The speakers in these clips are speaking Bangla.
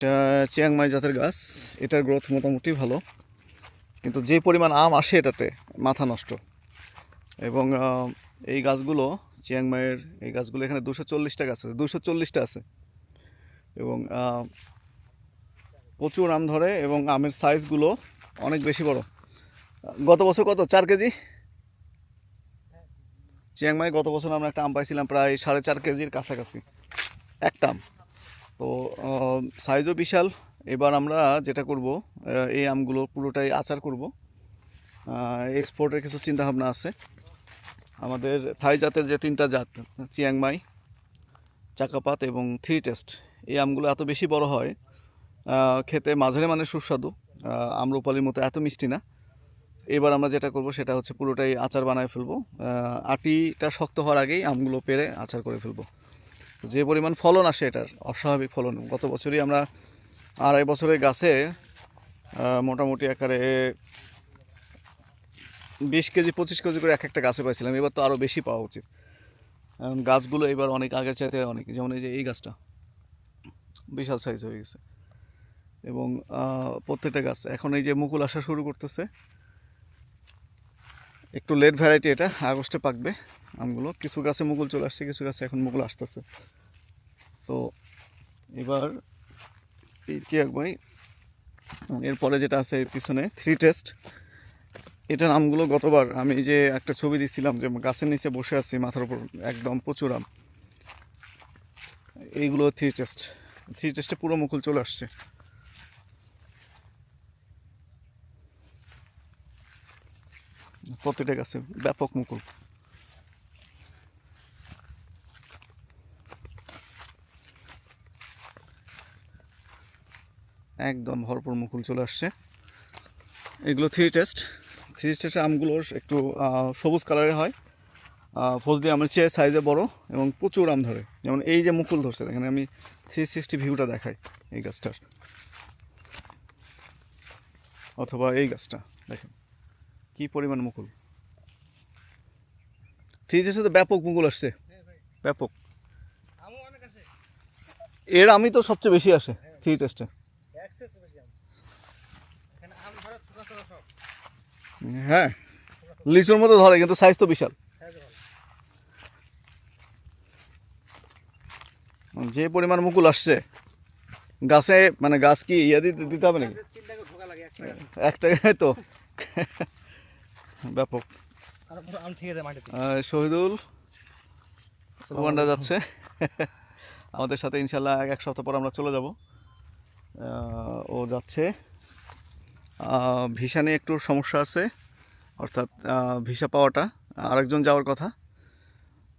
এটা চিয়াংমাই জাতের গাছ। এটার গ্রোথ মোটামুটি ভালো। কিন্তু যে পরিমাণ আম আসে এটাতে, মাথা নষ্ট। এবং এই গাছগুলো চিয়াংমাইয়ের এই গাছগুলো এখানে দুশো চল্লিশটা গাছ আছে, দুশো চল্লিশটা আছে। এবং প্রচুর আম ধরে এবং আমের সাইজগুলো অনেক বেশি বড়। গত বছর কত? চার কেজি? চিয়াংমাই গত বছর আমরা একটা আম পাইছিলাম প্রায় সাড়ে চার কেজির কাছাকাছি। একটা আম। তো সাইজও বিশাল। এবার আমরা যেটা করব এই আমগুলো পুরোটাই আচার করব। এক্সপোর্টের কিছু চিন্তাভাবনা আছে। আমাদের থাই জাতের যে তিনটা জাত চিয়াংমাই চাকাপাত এবং থ্রি টেস্ট এই আমগুলো এত বেশি বড় হয় খেতে মাঝারি মানে সুস্বাদু আম্রপালির মতো এত মিষ্টি না। এবার আমরা যেটা করব সেটা হচ্ছে পুরোটাই আচার বানায় ফেলব। আটিটা শক্ত হওয়ার আগেই আমগুলো পেরে আচার করে ফেলব। যে পরিমাণ ফলন আসে এটার, অস্বাভাবিক ফলন। গত বছরই আমরা আড়াই বছরের গাছে মোটামুটি আকারে বিশ কেজি, পঁচিশ কেজি করে এক একটা গাছে পাইছিলাম। এবার তো আরও বেশি পাওয়া উচিত। কারণ গাছগুলো এবার অনেক আগের চাইতে অনেক, যেমন এই যে এই গাছটা, বিশাল সাইজ হয়ে গেছে। এবং প্রত্যেকটা গাছ, এখন এই যে মুকুল আসা শুরু করতেছে একটু লেট ভ্যারাইটি এটা, আগস্টে পাকবে আমগুলো। কিছু গাছে মুকুল চলে আসছে, কিছু গাছে এখন মুকুল আসতেছে। তো এবার এই চিয়াকবাই এরপরে যেটা আছে এর পিছনে থ্রি টেস্ট এটার আমগুলো গতবার আমি যে একটা ছবি দিছিলাম যে গাছের নিচে বসে আছি, মাথার উপর একদম প্রচুর আম। এইগুলো থ্রি টেস্ট থ্রি টেস্টে পুরো মুকুল চলে আসছে। প্রত্যেকটা গাছে ব্যাপক মুকুল। একদম ভরপুর মুকুল চলে আসছে। এগুলো থ্রি টেস্ট থ্রি টেস্টের আমগুলো একটু সবুজ কালারের হয়। ফজলি আমের চেয়ে সাইজে বড় এবং প্রচুর আম ধরে। যেমন এই যে মুকুল ধরছে, দেখেন আমি থ্রি সিক্সটি ভিউটা দেখাই এই গাছটার। অথবা এই গাছটা, দেখেন। কি পরিমাণ মুকুল? থ্রি টেস্টে তো ব্যাপক মুকুল আসছে। ব্যাপক। এর আমি তো সবচেয়ে বেশি আসে থ্রি টেস্টে হ্যাঁ লিচুর মতো ধরে কিন্তু সাইজ তো বিশাল। যে পরিমাণ মুকুল আসছে গাছে মানে গাছ কি ইয়ে দিতে দিতে হবে নাকি? এক টাকায় তো। ব্যাপক। শহীদুল যাচ্ছে। আমাদের সাথে ইনশাল্লাহ এক সপ্তাহ পর আমরা চলে যাব। ও যাচ্ছে। ভিসা নিয়ে একটু সমস্যা আছে অর্থাৎ ভিসা পাওয়াটা। আরেকজন যাওয়ার কথা।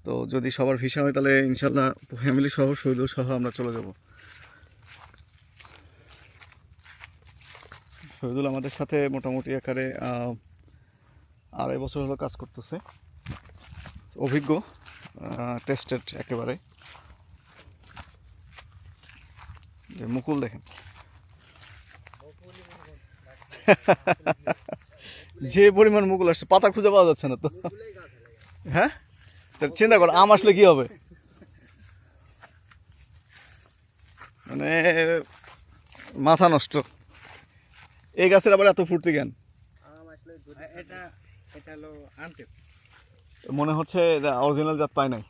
তো যদি সবার ভিসা হয় তাহলে ইনশাল্লাহ ফ্যামিলি সহ শহীদুল সহ আমরা চলে যাব। শহীদুল আমাদের সাথে মোটামুটি আকারে আড়াই বছর হলো কাজ করতেছে। অভিজ্ঞ টেস্টেড একেবারে। যে মুকুল দেখেন। যে পরিমাণ মুকুল আসছে পাতা খুঁজে পাওয়া যাচ্ছে না তো। হ্যাঁ? চিন্তা কর আম আসলে কি হবে? মানে মাথা নষ্ট। এই গাছের আবার এত ফুর্তি জ্ঞান এটা এটা হলো আনটেপ মনে হচ্ছে অরিজিনাল জাত পায় নাই।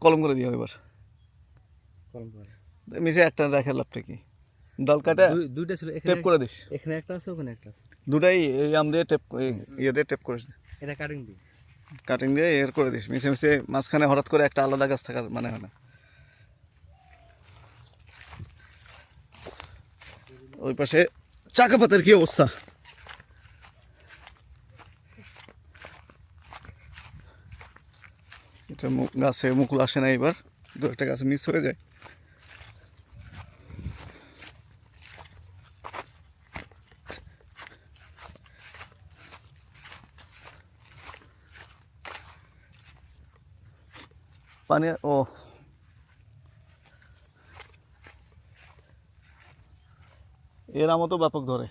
কলম করে দিও এবার। কলম করে। মিশে একটা রেখে লাভটা কি? ডাল কাটে দুই- দুইটা ছিল এখানে টেপ করে দিস। এখানে একটা আছে ওখানে একটা আছে। দুটাই এই আম দিয়ে টেপ ইয়ে দিয়ে টেপ করিস। এটা কাটিং দিই কাটিং দিয়ে এর করে দিস। মিশে মিশে মাঝখানে হঠাৎ করে একটা আলাদা গাছ থাকার মানে হয় না। ওই পাশে চাকা পাতের কি অবস্থা? এটা গাছে মুকুল আসে না এবার। দু একটা গাছে মিস হয়ে যায়। পানি ও। এর আমও তো ব্যাপক ধরে।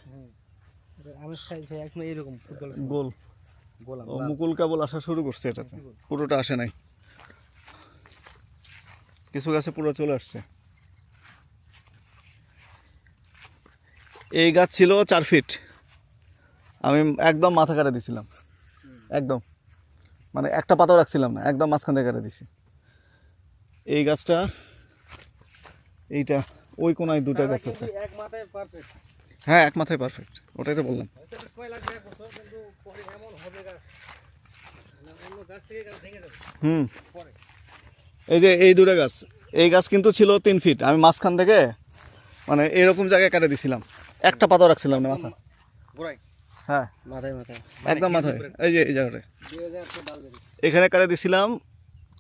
Football goal. মুকুল কেবল আসা শুরু করছে এটাতে। পুরোটা আসে নাই। কিছু গাছে পুরো চলে আসছে। এই গাছ ছিল চার ফিট আমি একদম মাথা কাটা দিছিলাম। একদম। মানে একটা পাতাও রাখছিলাম না, একদম মাঝখান থেকে কাটা দিছি। এই গাছটা, এইটা, ওই কোনায় দুটো গাছ আছে। হ্যাঁ এক মাথায় পারফেক্ট ওটাই তো বললাম। হুম। এই যে এই দুটো গাছ এই গাছ কিন্তু ছিল তিন ফিট আমি মাঝখান থেকে মানে এরকম জায়গায় কাটে দিছিলাম। একটা পাতাও রাখছিলাম না মাথা। হ্যাঁ। মাথায় মাথায়। একদম মাথায়। এই যে এই বেরিয়েছে এখানে কাটে দিছিলাম।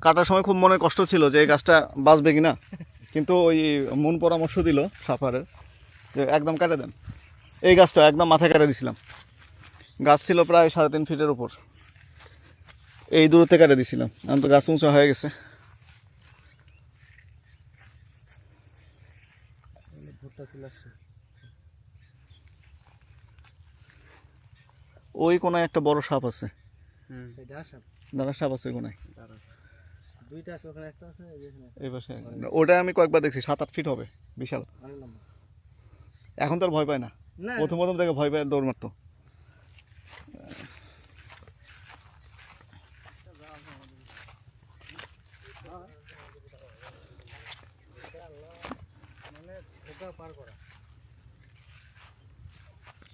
কাটার সময় খুব মনে কষ্ট ছিল যে এই গাছটা বাঁচবে কিনা। কিন্তু ওই মন পরামর্শ দিল সাফারের যে একদম কাটে দেন। এই গাছটা একদম মাথায় কাটে দিছিলাম। গাছ ছিল প্রায় সাড়ে তিন ফিটের উপর। এই দূরত্বে কাটে দিছিলাম। এখন তো গাছ উঁচা হয়ে গেছে। ভুট্টা চলে আসছে। ওই কোনায় একটা বড় সাপ আছে। হুম। সাপ। কোনায়। দাঁড়ান দুইটা আছে ওখানে একটা আছে এই যে এখানে। একটা। এই পাশে। ওটা আমি কয়েকবার দেখছি সাত আট ফিট হবে বিশাল। এখন তো আর ভয় পায় না। না। প্রথম প্রথম থেকে ভয় পায় দৌড় মারতো মানে ওটা পার করা এই কোনায় পঞ্চাশ পাঁচ ফলন ভুট্টা হয়ে গেছে। গত বছর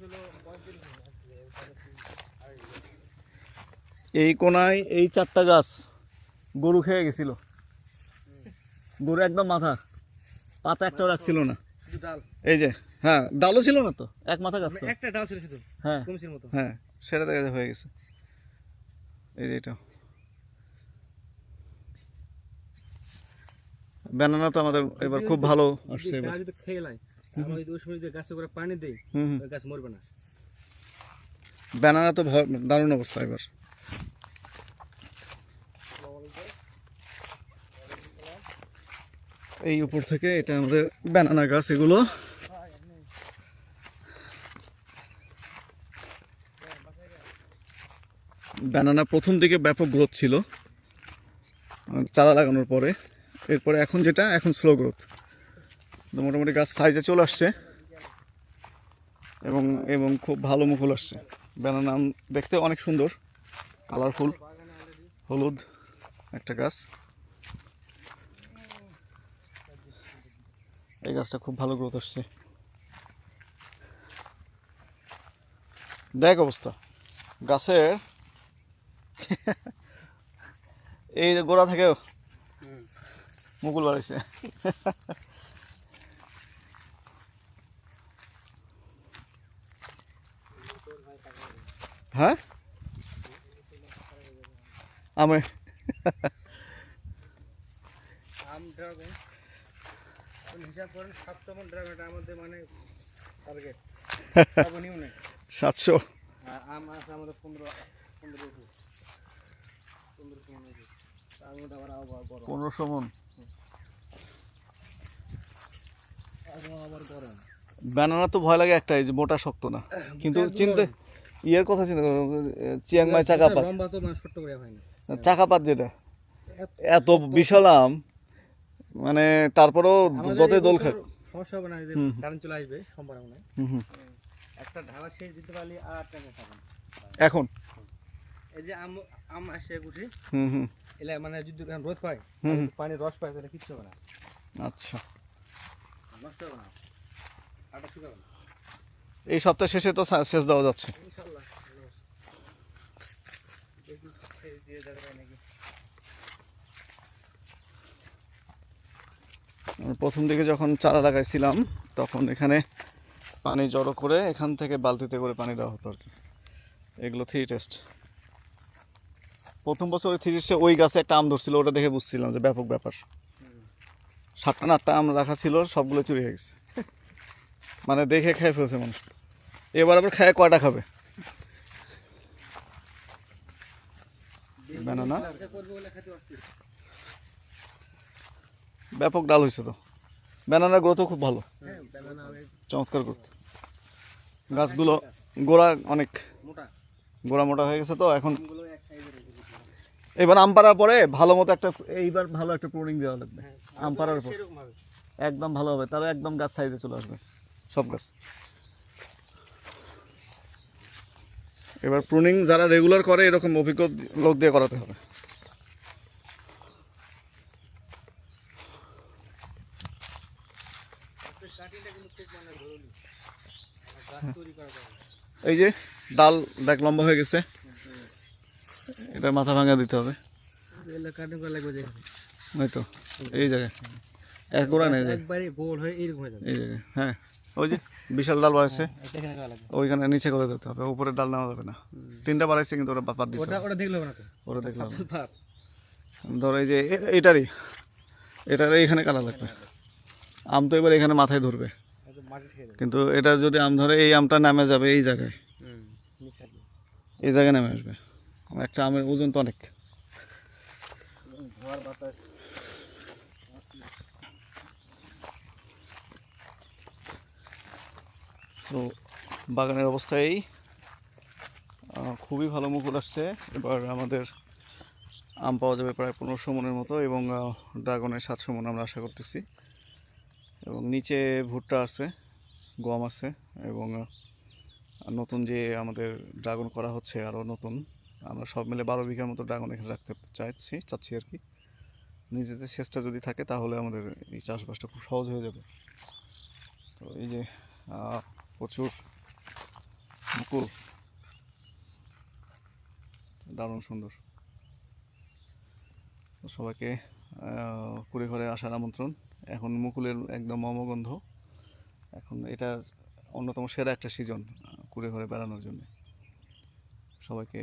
ছিল পঁয়ত্রিশ এই কোনায় এই চারটা গাছ গরু খেয়ে গেছিল। গরু একদম মাথা। পাতা একটাও রাখছিল না। ডাল। এই যে হ্যাঁ ডালও ছিল না তো? এক মাথা গাছ মানে একটা ডাল ছিল শুধু হ্যাঁ। হ্যাঁ সেটা দেখা হয়ে গেছে। এই যে এটা। ব্যানানা তো আমাদের এবার খুব ভালো আসছে এবার। যদি খেয়ে লাই আমরা যদি সময় যদি গাছে করে পানি দেই গাছ মরবে না। ব্যানানা তো দারুণ অবস্থা এবার। এই উপর থেকে এটা আমাদের ব্যানানা গাছ এগুলো। ব্যানানা প্রথম দিকে ব্যাপক গ্রোথ ছিল। চারা লাগানোর পরে। এরপরে এখন যেটা, এখন স্লো গ্রোথ তো মোটামুটি গাছ সাইজে চলে আসছে। এবং এবং খুব ভালো মুকুল আসছে। ব্যানানা দেখতে অনেক সুন্দর। কালারফুল হলুদ একটা গাছ। এই গাছটা খুব ভালো গ্রোথ আসছে। দেখ অবস্থা। গাছের এই গোড়া থেকেও। মুকুল বাড়াইছে হ্যাঁ? আমি আম ড্রাগন। হিসাব করেন সাতশো মন আমাদের মানে টার্গেট সাতশো। আম আছে আমাদের পনেরো পনেরো পনেরোশো মন উপর তার মধ্যে আবার আবহাওয়া গরম পনেরোশো মন আবহাওয়া আবার গরম ব্যানানা তো ভয় লাগে একটাই যে মোটা শক্ত না। কিন্তু চিনতে ইয়ের কথা চিন্তা করো চিয়াংমাই চাকাপাত মানে চাকাপাত যেটা। এত- বিশাল আম মানে তারপরেও যতই দোল খাক। সমস্যা হবে না কারেন্ট চলে আসবে সম্ভাবনা। একটা ঢালা শেষ দিতে পারলে আর টাকা এখন? এই যে আম আম আসে গুছি হুম হুম। এলা মানে যদি রোদ পায় রস পায় তাহলে কিচ্ছু হবে না। আচ্ছা নষ্ট হবে না আটা শুকাবে না এই সপ্তাহ শেষে তো শেষ দেওয়া যাচ্ছে। প্রথম দিকে যখন চারা লাগাইছিলাম, তখন এখানে পানি জড়ো করে এখান থেকে বালতিতে করে পানি দেওয়া হতো আর কি। এগুলো থ্রি টেস্ট। প্রথম বছর থ্রি টেস্টে ওই গাছে একটা আম ধরছিল, ওটা দেখে বুঝছিলাম যে ব্যাপক ব্যাপার। সাতটা আটটা আম রাখা ছিল, সবগুলো চুরি হয়ে গেছে। মানে দেখে খেয়ে ফেলছে মানুষ। এবার আবার খেয়ে কয়টা খাবে? ব্যানানা ব্যাপক ডাল হয়েছে তো। ব্যানানার গ্রোথও খুব ভালো। চমৎকার গ্রোথ গাছগুলো গোড়া অনেক গোড়া মোটা হয়ে গেছে তো, এখন এবার আম পাড়ার পরে ভালো মতো একটা এইবার ভালো একটা প্রুনিং দেওয়া লাগবে। হ্যাঁ, আম পাড়ার পর একদম ভালো হবে তাহলে একদম গাছ সাইজে চলে আসবে। সব গাছ। এবার প্রুনিং যারা রেগুলার করে এরকম অভিজ্ঞ লোক দিয়ে করাতে হবে। মানে তৈরি এই যে ডাল দেখ লম্বা হয়ে গেছে। এটা মাথা ভাঙা দিতে হবে। এগুলো কাটিং করা লাগবে যেখানে ওই তো এই জায়গায়। এক গোড়া নেই একবারে গোল হয়ে এরকম হয়ে যাবে। এই জায়গায় হ্যাঁ। ওই যে বিশাল ডাল বাড়াইছে এখানে লাগবে। ওইখানে নিচে করে দিতে হবে উপরে ডাল নেওয়া যাবে না। তিনটা বাড়াইছে কিন্তু ওটা বাদ দিতে ওটা ওটা দেখলে না ওটা দেখলাম। ভাব ধর এই যে এটারই এটার এইখানে কালা লাগবে। আম তো এবার এখানে মাথায় ধরবে। কিন্তু এটা যদি আম ধরে এই আমটা নামে যাবে এই জায়গায়। এই জায়গায় নামে আসবে। একটা আমের ওজন তো অনেক। তো বাগানের অবস্থা এই। খুবই ভালো মুকুল আসছে। এবার আমাদের আম পাওয়া যাবে প্রায় পনেরোশো মনের মতো এবং ড্রাগনের সাতশো মন আমরা আশা করতেছি। এবং নিচে ভুট্টা আছে গম আছে এবং নতুন যে আমাদের ড্রাগন করা হচ্ছে আরও নতুন। আমরা সব মিলে বারো বিঘার মতো ড্রাগন এখানে রাখতে চাইছি, চাচ্ছি আর কি। নিজেদের চেষ্টা যদি থাকে তাহলে আমাদের এই চাষবাসটা খুব সহজ হয়ে যাবে। তো এই যে প্রচুর মুকুল। দারুণ সুন্দর। সবাইকে কুড়ে ঘরে আসার আমন্ত্রণ। এখন মুকুলের একদম মমগন্ধ। এখন এটা অন্যতম সেরা একটা সিজন কুড়ে ঘরে বেড়ানোর জন্য। সবাইকে